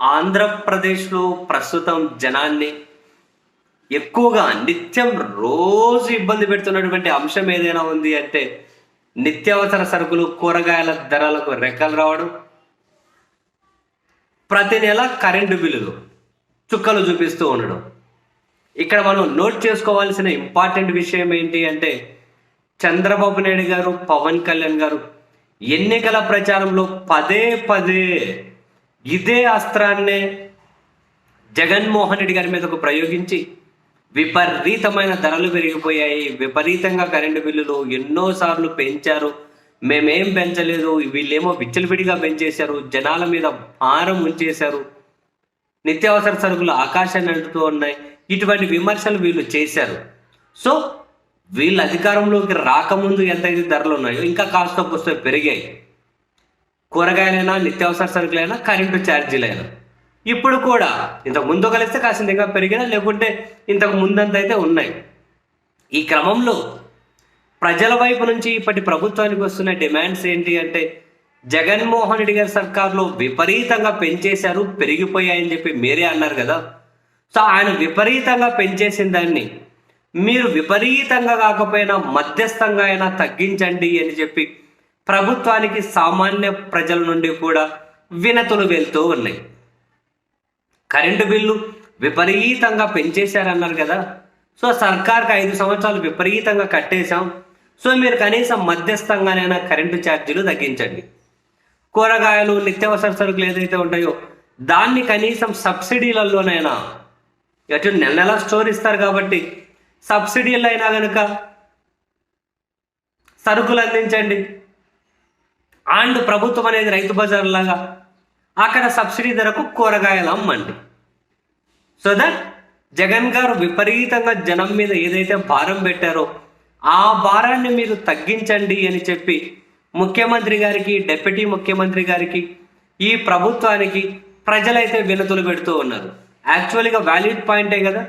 ఆంధ్రప్రదేశ్లో ప్రస్తుతం జనాన్ని ఎక్కువగా నిత్యం రోజు ఇబ్బంది పెడుతున్నటువంటి అంశం ఏదైనా ఉంది అంటే నిత్యావసర సరుకులు కూరగాయల ధరలకు రెక్కలు రావడం ప్రతి నెల కరెంటు బిల్లులు చుక్కలు చూపిస్తూ ఉండడం. ఇక్కడ మనం నోట్ చేసుకోవాల్సిన ఇంపార్టెంట్ విషయం ఏంటి అంటే చంద్రబాబు నాయుడు గారు పవన్ కళ్యాణ్ గారు ఎన్నికల ప్రచారంలో పదే పదే ఇదే అస్త్రాన్నే జగన్మోహన్ రెడ్డి గారి మీదకు ప్రయోగించి విపరీతమైన ధరలు పెరిగిపోయాయి. విపరీతంగా కరెంటు బిల్లులు ఎన్నోసార్లు పెంచారు. మేమేం పెంచలేదు. వీళ్ళేమో విచ్చలవిడిగా పెంచేశారు. జనాల మీద భారం ఉంచేశారు. నిత్యావసర సరుకులు ఆకాశాన్ని అంటుతూ ఉన్నాయి. ఇటువంటి విమర్శలు వీళ్ళు చేశారు. సో వీళ్ళు అధికారంలోకి రాకముందు ఎంతైతే ధరలు ఉన్నాయో ఇంకా కాస్త పుస్త పెరిగాయి. కూరగాయలైనా నిత్యావసర సరుకులైనా కరెంటు ఛార్జీలైనా ఇప్పుడు కూడా ఇంతకు ముందు కలిస్తే కాసింత ఇంకా పెరిగినా లేకుంటే ఇంతకు ముందంత అయితే ఉన్నాయి. ఈ క్రమంలో ప్రజల వైపు నుంచి ఇప్పటి ప్రభుత్వానికి వస్తున్న డిమాండ్స్ ఏంటి అంటే జగన్మోహన్ రెడ్డి గారి సర్కార్లో విపరీతంగా పెంచేశారు పెరిగిపోయాయని చెప్పి మీరే అన్నారు కదా. సో ఆయన విపరీతంగా పెంచేసిన దాన్ని మీరు విపరీతంగా కాకపోయినా మధ్యస్థంగా అయినా తగ్గించండి అని చెప్పి ప్రభుత్వానికి సామాన్య ప్రజల నుండి కూడా వినతులు వెళ్తూ ఉన్నాయి. కరెంటు బిల్లు విపరీతంగా పెంచేశారన్నారు కదా. సో సర్కార్కి ఐదు సంవత్సరాలు విపరీతంగా కట్టేశాం. సో మీరు కనీసం మధ్యస్థంగానైనా కరెంటు ఛార్జీలు తగ్గించండి. కూరగాయలు నిత్యావసర సరుకులు ఏదైతే ఉంటాయో దాన్ని కనీసం సబ్సిడీలలోనైనా ఎటు నెల నెల స్టోర్ ఇస్తారు కాబట్టి సబ్సిడీలు అయినా కనుక సరుకులు అందించండి. అండ్ ప్రభుత్వం అనేది రైతు బజార్ లాగా. అక్కడ సబ్సిడీ ధరకు కూరగాయలు అమ్మండి. సో దట్ జగన్ గారు విపరీతంగా జనం మీద ఏదైతే భారం పెట్టారో ఆ భారాన్ని మీరు తగ్గించండి అని చెప్పి ముఖ్యమంత్రి గారికి డిప్యూటీ ముఖ్యమంత్రి గారికి ఈ ప్రభుత్వానికి ప్రజలైతే వినతులు పెడుతూ ఉన్నారు. యాక్చువల్గా వ్యాలిడ్ పాయింటే కదా.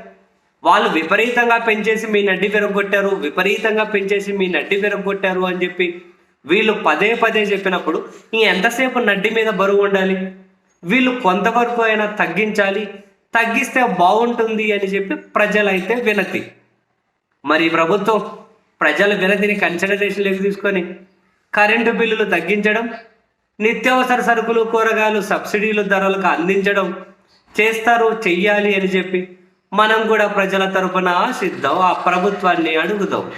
వాళ్ళు విపరీతంగా పెంచేసి మీ నడ్డి విరగొట్టారు విపరీతంగా పెంచేసి మీ నడ్డి విరగొట్టారు అని చెప్పి వీళ్ళు పదే పదే చెప్పినప్పుడు ఈ ఎంతసేపు నడ్డి మీద బరువు ఉండాలి? వీళ్ళు కొంతవరకు అయినా తగ్గించాలి? తగ్గిస్తే బాగుంటుంది అని చెప్పి ప్రజలైతే వినతి. మరి ప్రభుత్వం ప్రజల వినతిని కన్సిడరేషన్లోకి తీసుకొని కరెంటు బిల్లులు తగ్గించడం నిత్యావసర సరుకులు కూరగాయలు సబ్సిడీలు ధరలకు అందించడం చేస్తారు చెయ్యాలి అని చెప్పి మనం కూడా ప్రజల తరఫున ఆశిద్దాం ఆ ప్రభుత్వాన్ని అడుగుదాం.